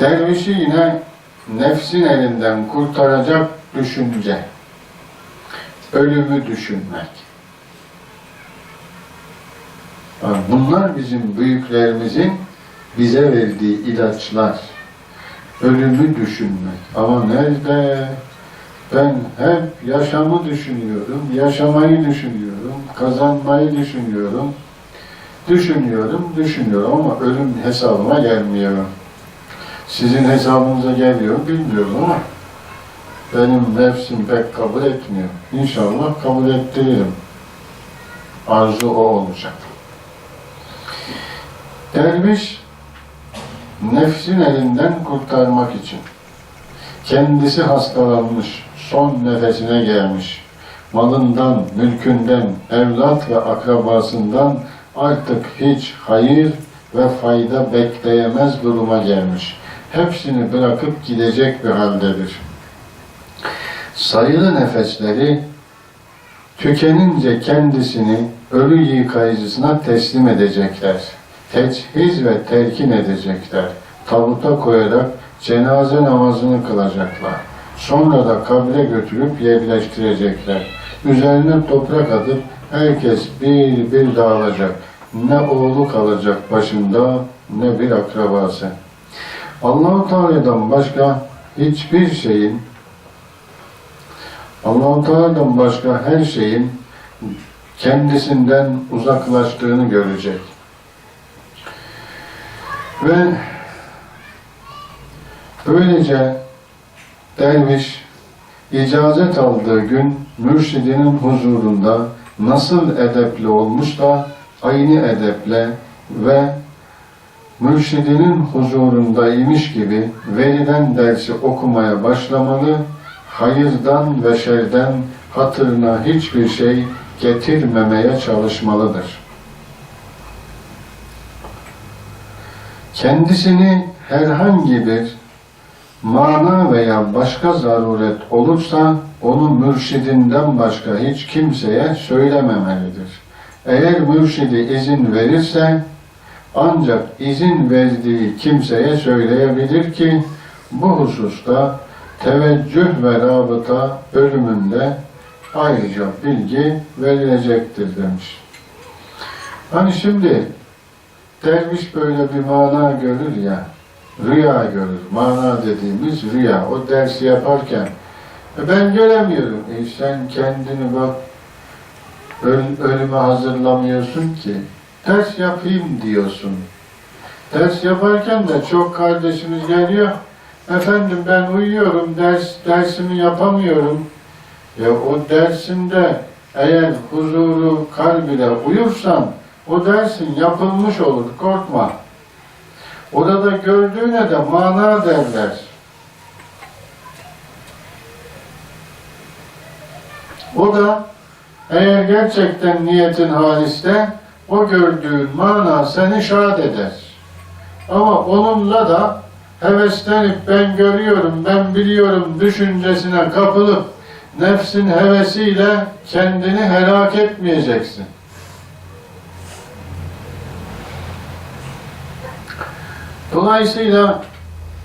Dervişi yine nefsin elinden kurtaracak düşünce. Ölümü düşünmek. Bunlar bizim büyüklerimizin bize verdiği ilaçlar. Ölümü düşünmek. Ama nerede? Ben hep yaşamı düşünüyorum, yaşamayı düşünüyorum, kazanmayı düşünüyorum. Düşünüyorum, düşünüyorum ama ölüm hesabıma gelmiyor. Sizin hesabınıza geliyor bilmiyorum ama benim nefsim pek kabul etmiyor. İnşallah kabul ettiririm. Arzu o olacak. Derviş nefsin elinden kurtarmak için kendisi hastalanmış, son nefesine gelmiş, malından, mülkünden, evlat ve akrabasından artık hiç hayır ve fayda bekleyemez duruma gelmiş. Hepsini bırakıp gidecek bir haldedir. Sayılı nefesleri tükenince kendisini ölü yıkayıcısına teslim edecekler. Teçhiz ve telkin edecekler. Tabuta koyarak cenaze namazını kılacaklar. Sonra da kabre götürüp yerleştirecekler. Üzerine toprak atıp herkes bir bir dağılacak. Ne oğlu kalacak başında ne bir akrabası. Allah-u Teala'dan başka hiçbir şeyin Allah-u Teala'dan başka her şeyin kendisinden uzaklaştığını görecek. Ve böylece derviş icazet aldığı gün mürşidinin huzurunda nasıl edepli olmuş da aynı edeple ve mürşidinin huzurundaymış gibi verilen dersi okumaya başlamalı, hayırdan ve şerden hatırına hiçbir şey getirmemeye çalışmalıdır. Kendisini herhangi bir mana veya başka zaruret olursa onu mürşidinden başka hiç kimseye söylememelidir. Eğer mürşidi izin verirse ancak izin verdiği kimseye söyleyebilir ki bu hususta teveccüh ve rabıta bölümünde ayrıca bilgi verilecektir demiş. Hani şimdi derviş böyle bir mana görür ya, rüya görür. Mana dediğimiz rüya. O dersi yaparken "E ben göremiyorum. E sen kendini bak öl- ölüme hazırlamıyorsun ki. Ders yapayım diyorsun. Ders yaparken de çok kardeşimiz geliyor. Efendim ben uyuyorum, ders dersimi yapamıyorum. Ya o dersinde eğer huzuru kalbine uyursan o dersin yapılmış olur, korkma. Orada gördüğüne de mana derler. O da eğer gerçekten niyetin haliste o gördüğün mana seni şad eder. Ama onunla da heveslenip ben görüyorum, ben biliyorum düşüncesine kapılıp nefsin hevesiyle kendini helak etmeyeceksin. Dolayısıyla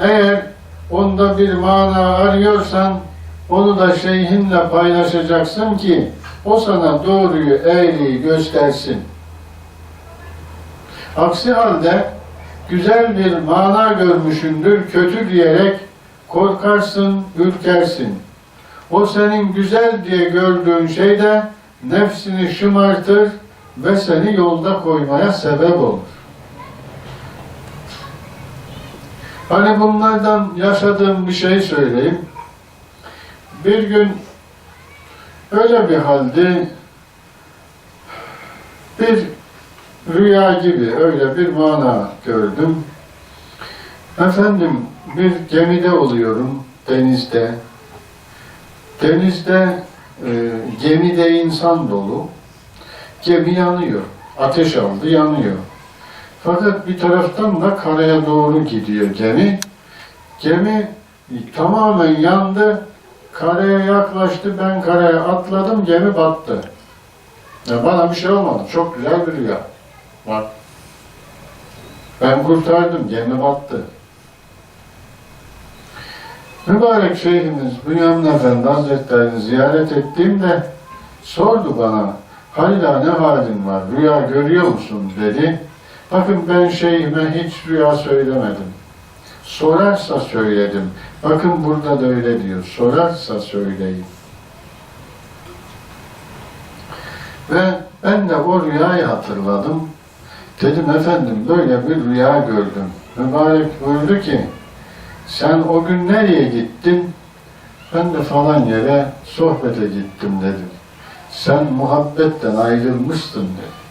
eğer onda bir mana arıyorsan onu da şeyhinle paylaşacaksın ki o sana doğruyu, eğriyi göstersin. Aksi halde güzel bir mana görmüşündür, kötü diyerek korkarsın, ürkersin. O senin güzel diye gördüğün şey de nefsini şımartır ve seni yolda koymaya sebep olur. Hani bunlardan yaşadığım bir şey söyleyeyim. Bir gün öyle bir halde bir rüya gibi öyle bir mana gördüm. Efendim bir gemide oluyorum denizde. Denizde e, gemide insan dolu. Gemi yanıyor. Ateş aldı yanıyor. Fakat bir taraftan da karaya doğru gidiyor gemi. Gemi tamamen yandı. Karaya yaklaştı. Ben karaya atladım. Gemi battı. Ya bana bir şey olmadı. Çok güzel bir rüya. Bak. Ben kurtardım. Gemi battı. Mübarek Şeyhimiz Bünyamin Efendi Hazretleri'ni ziyaret ettiğimde sordu bana, Halila ne halin var, rüya görüyor musun dedi. Bakın ben şeyhime hiç rüya söylemedim. Sorarsa söyledim. Bakın burada da öyle diyor. Sorarsa söyleyin. Ve ben de o rüyayı hatırladım. Dedim efendim böyle bir rüya gördüm. Mübarek buyurdu ki sen o gün nereye gittin? Ben de falan yere sohbete gittim dedim. Sen muhabbetten ayrılmıştın dedi.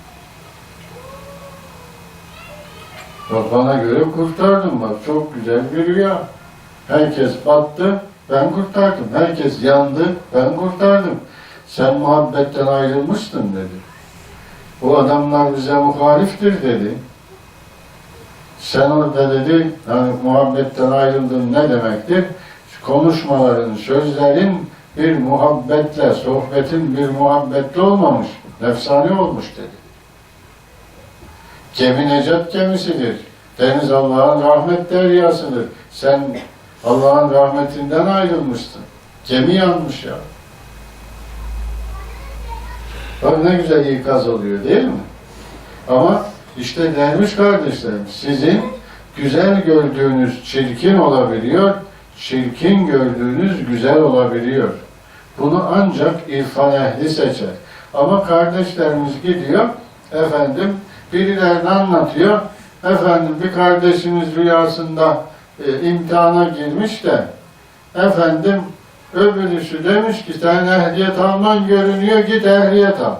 Bak bana göre kurtardım bak çok güzel bir rüya. Herkes battı, ben kurtardım. Herkes yandı, ben kurtardım. Sen muhabbetten ayrılmıştın dedi. Bu adamlar bize muhaliftir dedi. Sen orada dedi, hani muhabbetten ayrıldın ne demektir? Konuşmaların, sözlerin bir muhabbetle, sohbetin bir muhabbetle olmamış, nefsani olmuş dedi. Gemi necat gemisidir. Deniz Allah'ın rahmet deryasıdır. Sen Allah'ın rahmetinden ayrılmışsın. Gemi yanmış ya. Bak ne güzel ikaz oluyor değil mi? Ama işte derviş kardeşlerim sizin güzel gördüğünüz çirkin olabiliyor, çirkin gördüğünüz güzel olabiliyor. Bunu ancak irfan ehli seçer. Ama kardeşlerimiz gidiyor, efendim birilerine anlatıyor, efendim bir kardeşimiz rüyasında e, imtihana girmiş de, efendim öbürüsü demiş ki sen ehliyet alman görünüyor, git ehliyet al.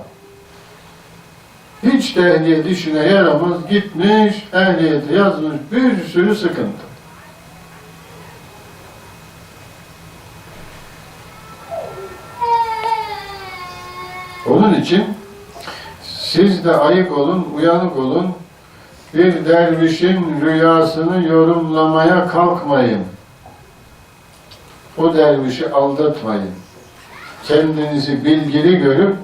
Hiç ehliyet işine yaramaz, gitmiş, ehliyeti yazmış, bir sürü sıkıntı. Onun için siz de ayık olun, uyanık olun. Bir dervişin rüyasını yorumlamaya kalkmayın. O dervişi aldatmayın. Kendinizi bilgili görüp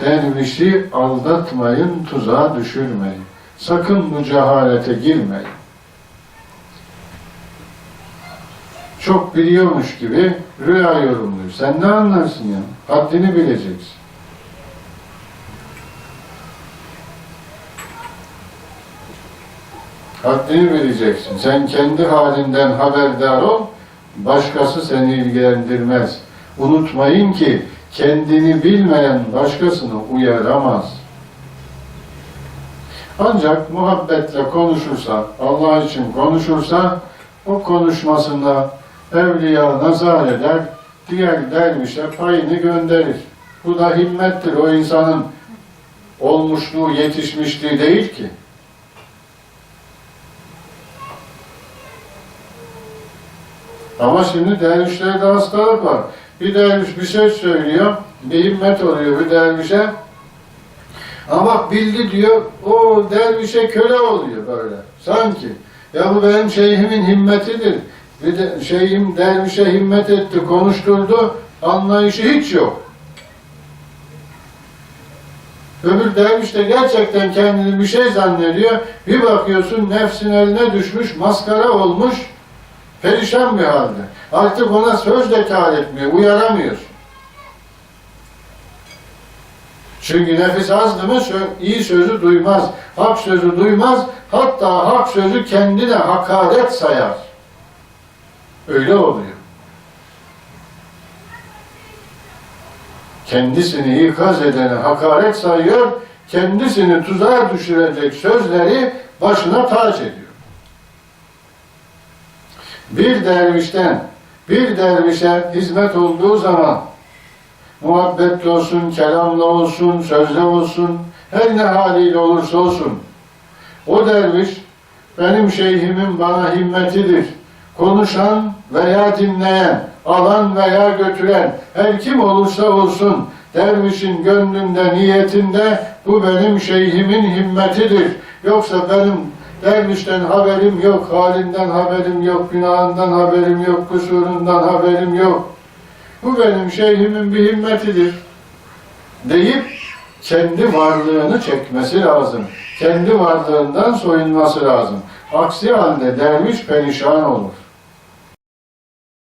dervişi aldatmayın, tuzağa düşürmeyin. Sakın bu cehalete girmeyin. Çok biliyormuş gibi rüya yorumluyor. Sen ne anlarsın ya? Haddini bileceksin. Haddini bileceksin. Sen kendi halinden haberdar ol, başkası seni ilgilendirmez. Unutmayın ki kendini bilmeyen başkasını uyaramaz. Ancak muhabbetle konuşursa, Allah için konuşursa, o konuşmasında evliya nazar eder, diğer dervişe payını gönderir. Bu da himmettir. O insanın olmuşluğu, yetişmişliği değil ki. Ama şimdi dervişlerde hastalık var. Bir derviş bir söz söylüyor, bir himmet oluyor bir dervişe. Ama bildi diyor, o dervişe köle oluyor böyle. Sanki. Ya bu benim şeyhimin himmetidir. Bir de şeyhim dervişe himmet etti, konuşturdu, anlayışı hiç yok. Öbür derviş de gerçekten kendini bir şey zannediyor. Bir bakıyorsun nefsin eline düşmüş, maskara olmuş, perişan bir halde. Artık ona söz de kâr etmiyor, uyaramıyor. Çünkü nefis azdı mı iyi sözü duymaz, hak sözü duymaz, hatta hak sözü kendine hakaret sayar. Öyle oluyor. Kendisini ikaz edene hakaret sayıyor, kendisini tuzağa düşürecek sözleri başına taç ediyor. Bir dervişten bir dervişe hizmet olduğu zaman muhabbetli olsun, kelamla olsun, sözle olsun, her ne haliyle olursa olsun o derviş benim şeyhimin bana himmetidir. Konuşan veya dinleyen, alan veya götüren her kim olursa olsun dervişin gönlünde, niyetinde bu benim şeyhimin himmetidir. Yoksa benim dervişten haberim yok, halinden haberim yok, günahından haberim yok, kusurundan haberim yok. Bu benim şeyhimin bir himmetidir deyip kendi varlığını çekmesi lazım. Kendi varlığından soyunması lazım. Aksi halde derviş perişan olur.